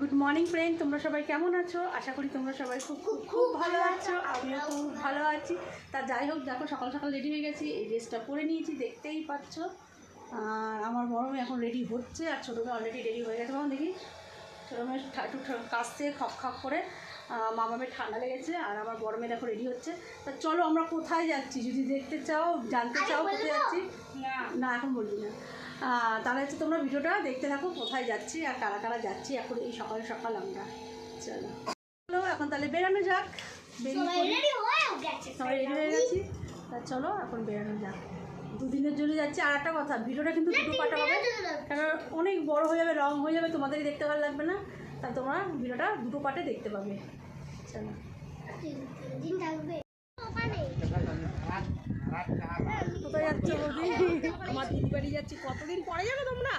Good morning friend তোমরা সবাই কেমন আছো? আশা করি তোমরা সবাই খুব খুব খুব ভালো আছো। আমিও খুব ভালো আছি। তা যাই হোক দেখো সকাল সকাল রেডি হয়ে গেছি। এই ড্রেসটা পরে নিয়েছি দেখতেই পাচ্ছ। আর আমার বড় মেয়ে এখন রেডি হচ্ছে আর ছোটো মেয়ে অলরেডি রেডি হয়ে গেছে। তখন দেখি ছোটো মেয়ে একটু কাশছে খপ খপ করে মামামের ঠান্ডা লেগেছে আর আমার বড় মেয়ে দেখো রেডি হচ্ছে। তা চলো আমরা কোথায় যাচ্ছি? যদি দেখতে চাও জানতে চাও কোথায় যাচ্ছি? না এখন বলবি না। তাহলে হচ্ছে তোমরা ভিডিওটা দেখতে থাকো কোথায় যাচ্ছি আর কারা কারা যাচ্ছি এখন এই সকাল সকাল আমরা। চলো। চলো এখন তাহলে বেরানো যাক। সবাই রেডি হয়ে গেছি তা চলো এখন বেরানো যাক। দুদিনের জন্য যাচ্ছি। আর একটা কথা ভিডিওটা কিন্তু দুটো পাটা হবে। কারণ অনেক বড় হয়ে যাবে রং হয়ে যাবে তোমাদেরই দেখতে ভালো লাগবে না। তা তোমরা ভিডিওটা দুটো পাটে দেখতে পাবে। চলো কোথায় যাচ্ছ আমার দিদি বাড়ি যাচ্ছি। কতদিন পরে যাবে তোমরা?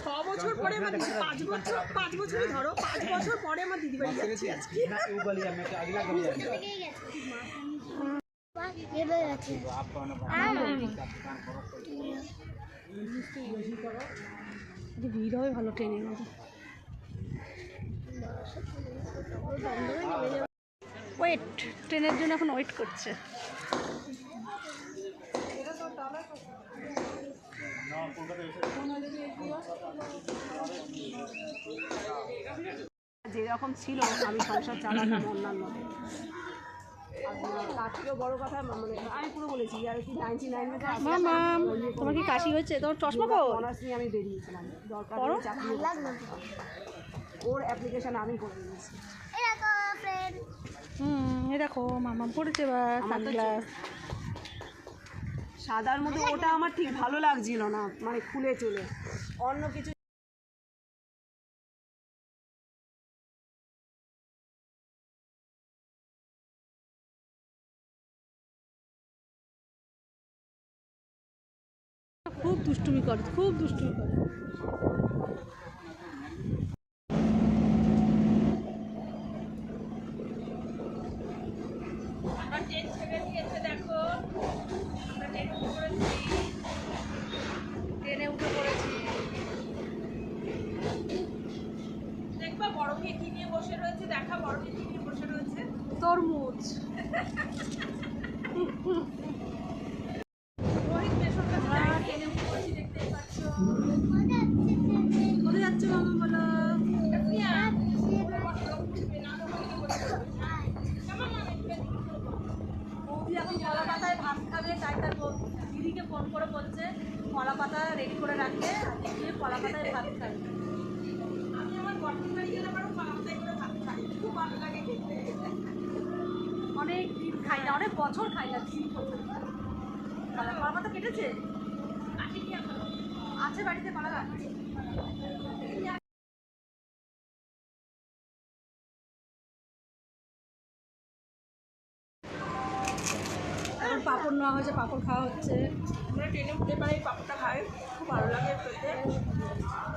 ছ বছর পরে আমার পাঁচ বছর পাঁচ বছরই ধরো। পাঁচ বছর পরে আমার দিদি বাড়ি যাচ্ছি ভিড় হবে ভালো ট্রেনের ওয়েট, ট্রেনের জন্য এখন ওয়েট করছে। যেরকম ছিল আমি সংসার চালাতাম অন্যান্য। তার থেকেও বড় কথা মানে আমি পুরো বলেছি আর কি নাইনটি নাইন তোমার কি কাশি হয়েছে? তোমার চশমা কো অনার্স নিয়ে আমি বেরিয়েছিলাম। দরকার ওর অ্যাপ্লিকেশন আমি করে দিয়েছি। হুম এ দেখো মামা পড়েছে বা সানগ্লাস। সাদার মধ্যে ওটা আমার ঠিক ভালো লাগছিল না মানে খুলে চলে। অন্য কিছু খুব দুষ্টুমি করে খুব দুষ্টুমি করে। ট্রেনে উঠে পড়েছি দেখবা বড় মেয়ে কি নিয়ে বসে রয়েছে? দেখা বড় মেয়ে কি নিয়ে বসে রয়েছে? তরমুজ। রোহিত পেশোর কাছে যাই ট্রেনে উঠে দেখতেই পাচ্ছ। কোথায় যাচ্ছে মামা বলো? এখন কলা পাতায় ভাত খাবে তাই তার দিদিকে ফোন করে বলছে কলা পাতা রেডি করে রাখবে গিয়ে কলা পাতায় ভাত খাবে। অনেক দিন খাই না অনেক বছর খাই না দিন কোথায় কলা কলা পাতা কেটেছে? আছে বাড়িতে কলা গাছ এখন নেওয়া হয়েছে পাপড় খাওয়া হচ্ছে। আমরা ট্রেনে উঠে পারি পাপড়টা খাই। খুব ভালো লাগে খেতে।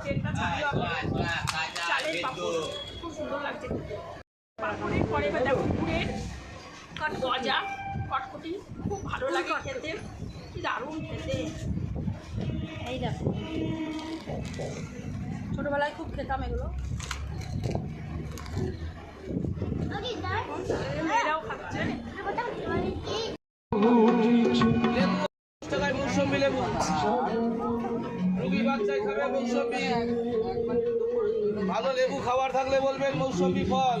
ট্রেনটা পাপড়। খুব সুন্দর লাগছে। পাপড়ের পরে এবার দেখো গুড়ের কট গজা কটকটি। খুব ভালো লাগে খেতে। কি দারুণ খেতে। এই দেখো। ছোটোবেলায় খুব খেতাম এগুলো। মেয়েরাও খাচ্ছে। রুগী বাচ্চায় খাবে মৌসুমি। ভালো লেবু খাবার থাকলে বলবেন মৌসুমি ফল।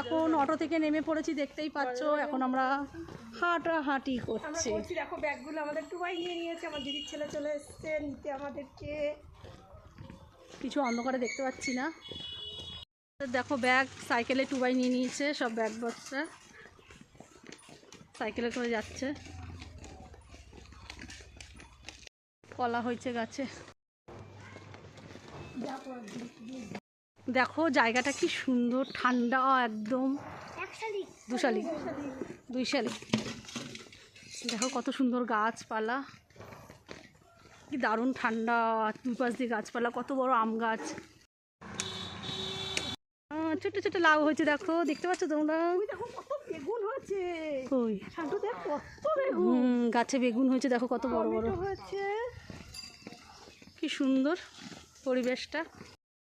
এখন অটো থেকে নেমে পড়েছি দেখতেই পাচ্ছ এখন আমরা হাঁটাহাঁটি আমরা করছি দেখো ব্যাগগুলো আমাদের টুবাই নিয়ে নিয়েছে আমার দিদির ছেলে চলে এসছে নিতে আমাদেরকে। কিছু অন্ধকারে দেখতে পাচ্ছি না। দেখো ব্যাগ সাইকেলে টুবাই নিয়ে নিয়েছে সব ব্যাগ বস্তা সাইকেলে করে যাচ্ছে। কলা হয়েছে গাছে। দেখো জায়গাটা কি সুন্দর ঠান্ডা একদম। দুশালি। দুই শালিক দেখো কত সুন্দর গাছপালা। কি দারুণ ঠান্ডা দুই পাশ দিয়ে গাছপালা কত বড় আম গাছ। ছোট ছোট লাউ হয়েছে দেখো। দেখতে পাচ্ছ তোমরা? দেখো বেগুন হয়েছে। কই? কত বেগুন। গাছে বেগুন হয়েছে দেখো কত বড় বড়। হয়েছে। কি সুন্দর পরিবেশটা।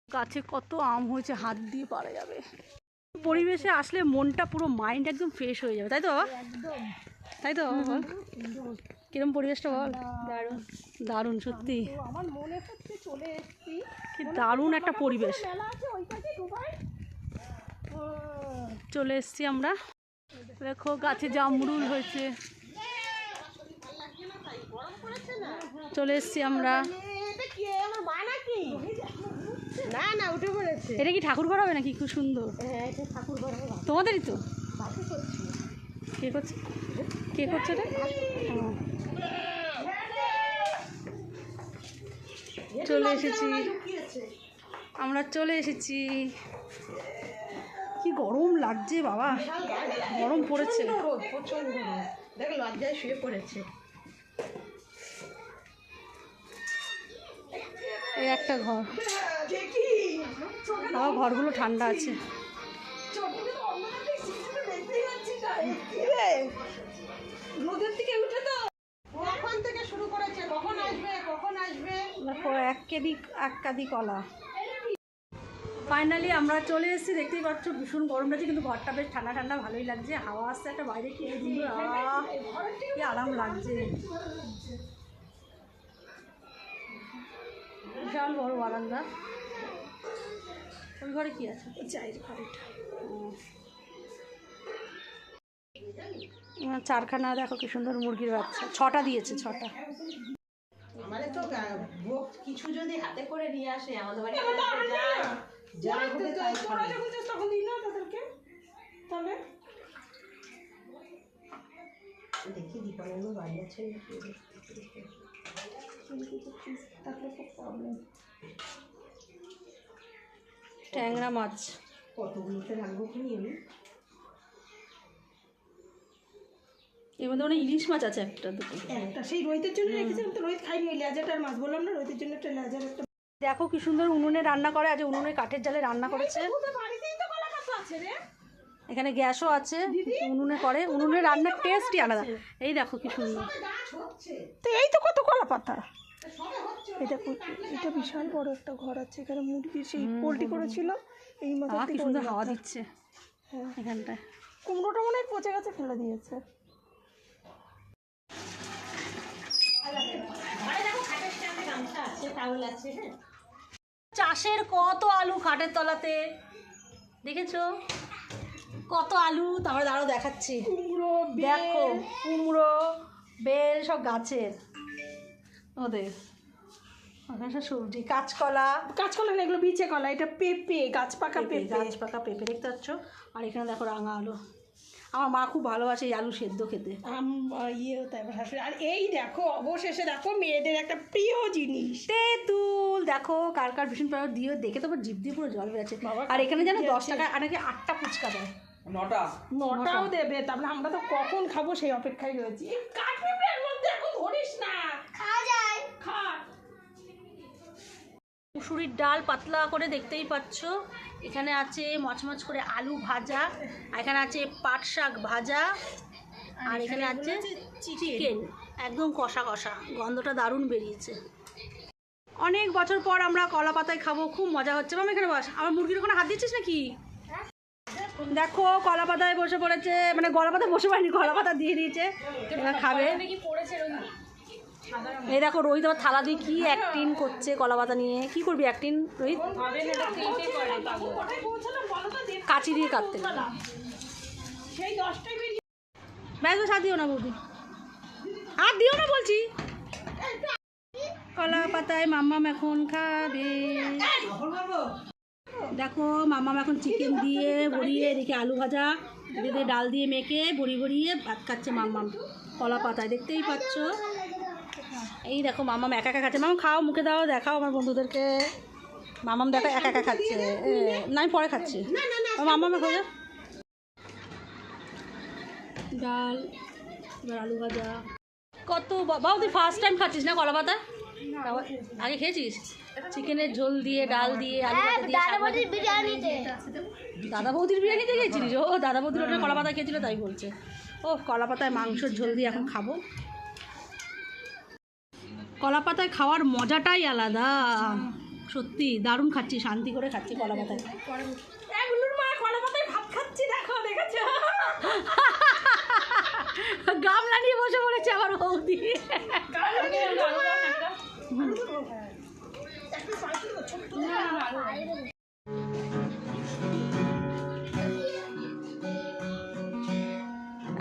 গাছে কত আম হয়েছে হাত দিয়ে পারা যাবে পরিবেশে আসলে মনটা পুরো মাইন্ড একদম ফ্রেশ হয়ে যাবে তাই তো তাই তো বল কিরম পরিবেশটা বল দারুণ দারুণ সত্যি আমার মনে হচ্ছে চলে এসেছি কি দারুণ একটা পরিবেশ চলে এসেছি আমরা দেখো গাছে জামরুল হয়েছে চলে এসেছি আমরা না না উঠে পড়েছে। এটা কি ঠাকুর ঘর হবে নাকি? খুব সুন্দর। হ্যাঁ এটা ঠাকুর ঘর আমার তোমাদেরই তো? কে করছে? কে করছে এটা। চলে এসেছি। আমরা চলে এসেছি। কি গরম লাগছে বাবা। গরম। পড়েছে। প্রচণ্ড দেখ লজ্জায় শুয়ে পড়েছে। এই একটা ঘর। দেখি আমার ঘরগুলো ঠান্ডা আছে। দেখো এক এক কাদি কলা। ফাইনালি আমরা চলে এসেছি দেখতেই পাচ্ছ ভীষণ গরম লাগছে কিন্তু ঘরটা বেশ ঠান্ডা ঠান্ডা ভালোই লাগছে। হাওয়া আসছে একটা বাইরে কি কি আরাম লাগছে। বিশাল বড় বারান্দা। ওই ঘরে কি আছে? চায়ের ঘরটা চারখানা দেখো কি সুন্দর মুরগির বাচ্চা। ছটা দিয়েছে ছটা। আমাদের তো কিছু যদি হাতে করে নিয়ে আসে আমাদের বাড়ি যা হবে তাই তোরা যখন যাস তখন দিই না তাদেরকে। তাহলে? দেখি বাড়ি আছে তাহলে খুব প্রবলেম ট্যাংরা মাছ। কতগুলোতে রাখব কি আমি? এর মধ্যে মানে ইলিশ মাছ আছে একটা দুটো। একটা সেই রোহিতের জন্য রেখেছিলাম তো রোহিত খাইনি ওই লেজাটার মাছ বললাম না রোহিতের জন্য একটা লেজার একটা দেখো কি সুন্দর উনুনে রান্না করে আজ উনুনে কাঠের জালে রান্না করেছে। তোদের বাড়িতেই তো কলা পাতা আছে রে। এখানে গ্যাসও আছে উনুনে করে। উনুনে রান্নার টেস্টই আলাদা। এই দেখো কি সুন্দর। তো এই তো কত কলা পাতা। এটা এটা বিশাল বড় একটা ঘর আছে এখানে মুরগির সেই পোলট্রি করেছিল এই মাথা কি সুন্দর হাওয়া। দিচ্ছে এখানটায়। কুমড়োটা মনে হয় পচে গেছে ফেলে দিয়েছে। চাষের কত আলু খাটের তলাতে? দেখেছ? কত আলু? তারপরে দাঁড়াও দেখাচ্ছি। কুমড়ো দেখো কুমড়ো বেল সব গাছের। ওদের। ওখানে সব সবজি কাঁচকলা। কাঁচকলা না এগুলো বিচে কলা এটা পেঁপে গাছ পাকা পেঁপে গাছ পাকা পেঁপে দেখতে পাচ্ছ? আর এখানে দেখো রাঙা আলু। আমার মা খুব ভালোবাসে এই আলু সেদ্ধ খেতে। আম ইয়ে তাই শাশুড়ি। আর এই দেখো অবশেষে দেখো মেয়েদের একটা প্রিয় জিনিস। তেঁতুল দেখো কার কার ভীষণ প্রায় দিয়ে দেখে তো জিভ দিয়ে পুরো জল বেরোচ্ছে। বাবা, আর এখানে যেন দশ টাকা আর নাকি আটটা ফুচকা দেয়। নটা। নটাও দেবে তারপরে আমরা তো কখন খাব সেই অপেক্ষায় রয়েছি। কাঠ মধ্যে এখন ধরিস না। মুসুরির ডাল পাতলা করে দেখতেই পাচ্ছ। এখানে আছে মচমচ করে আলু ভাজা আর এখানে আছে পাট শাক ভাজা আর এখানে আছে চিকেন। একদম কষা কষা গন্ধটা দারুণ বেরিয়েছে। অনেক বছর পর আমরা কলা পাতায় খাব খুব মজা হচ্ছে। মামা এখানে বস। আমার মুরগির ওখানে হাত দিচ্ছিস নাকি? দেখো কলা পাতায় বসে পড়েছে মানে গলা পাতায় বসে পড়েনি কলা পাতা দিয়ে দিয়েছে। খাবে। এই দেখো রোহিত আবার থালা দিয়ে কি অ্যাক্টিং করছে কলা পাতা নিয়ে? কি করবি অ্যাক্টিং রোহিত? কাঁচি দিয়ে কাটতে। ব্যাস হাত দিও না বৌদি। হাত দিও না বলছি। কলা পাতায় মাম্মাম এখন খাবে। দেখো, মাম্মাম এখন চিকেন দিয়ে বড়িয়ে এদিকে আলু ভাজা, এদিকে ডাল দিয়ে মেখে বড়ি বড়িয়ে ভাত খাচ্ছে মাম্মাম। কলা পাতায়, দেখতেই পাচ্ছ? এই দেখো মামাম একা একা খাচ্ছে। মামাম খাও মুখে দাও দেখাও আমার বন্ধুদেরকে। মামাম দেখো একা একা খাচ্ছে। না আমি পরে খাচ্ছি। মামাম খোঁজো ডাল এবার আলু ভাজা। কত বাবু তুই ফার্স্ট টাইম খাচ্ছিস না কলা পাতা? আগে খেয়েছিস? চিকেনের ঝোল দিয়ে ডাল দিয়ে আলু ভাজা দিয়ে দাদা বৌদির বিরিয়ানিতে গেছিলিস? ও দাদা বৌদির ওটা কলা পাতা খেয়েছিল তাই বলছে। ও কলা পাতায় মাংসর ঝোল দিয়ে এখন খাব। কলা পাতায় খাওয়ার মজাটাই আলাদা। সত্যি দারুণ খাচ্ছি শান্তি করে খাচ্ছি কলা পাতায় কলা পাতায় ভাত খাচ্ছি দেখো দেখেছ? গামলা নিয়ে বসে পড়েছে আমার বৌদি।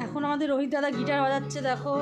এখন আমাদের রোহিত দাদা গিটার বাজাচ্ছে দেখো।